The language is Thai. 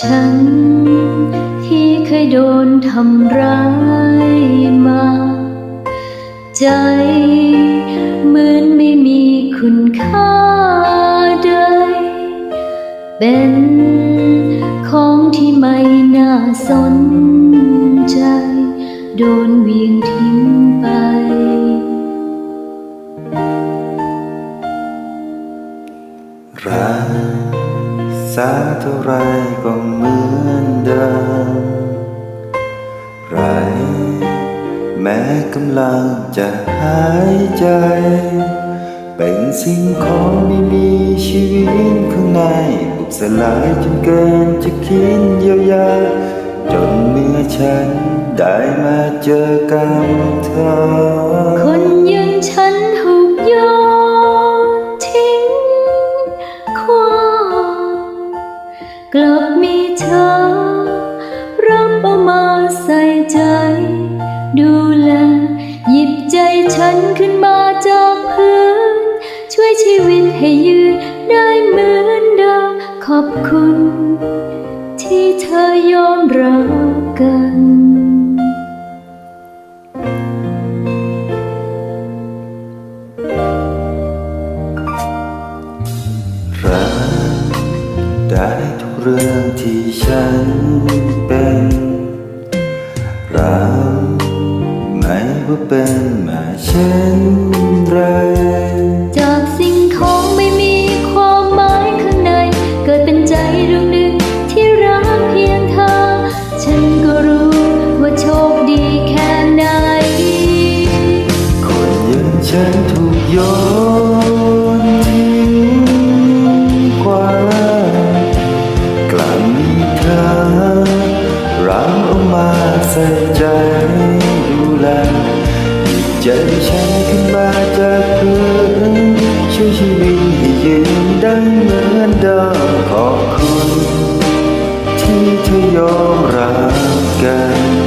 ฉัน ที่เคยโดนทำร้ายมา ใจเหมือนไม่มีคุณค่าใด เป็นของที่ไม่น่าสนใจ โดนเวียงทิ้งไปรักาเท่าไรก็เหมือนเดิมไรแม้กำลังจะหายใจ เป็นสิ่งของไม่มีชีวิตข้างในบุกสลายจนเกินจะคิดเยียวยาจนเมื่อฉันได้มาเจอกับเธอ คนอยังฉัน กลับมีเธอรับประมาใส่ใจ ดูแล หยิบใจฉันขึ้นมาจากพื้น ช่วยชีวิตให้ยืนได้เหมือนเดิมขอบคุณ ที่เธอยอมรักกัน เรื่องที่ฉันเป็นรักไม่ว่าเป็นมาเช่นไร จากสิ่งของไม่มีความหมายข้างใน เกิดเป็นใจดวงหนึ่งที่รักเพียงเธอ ฉันก็รู้ว่าโชคดีแค่ไหน คนอย่างฉันถูกโยน ใจฉันขึ้นมาจากพื้นช่วยชีวิตให้ยืนดังเหมือนเดิมขอบคุณ ที่เธอยอมรักกัน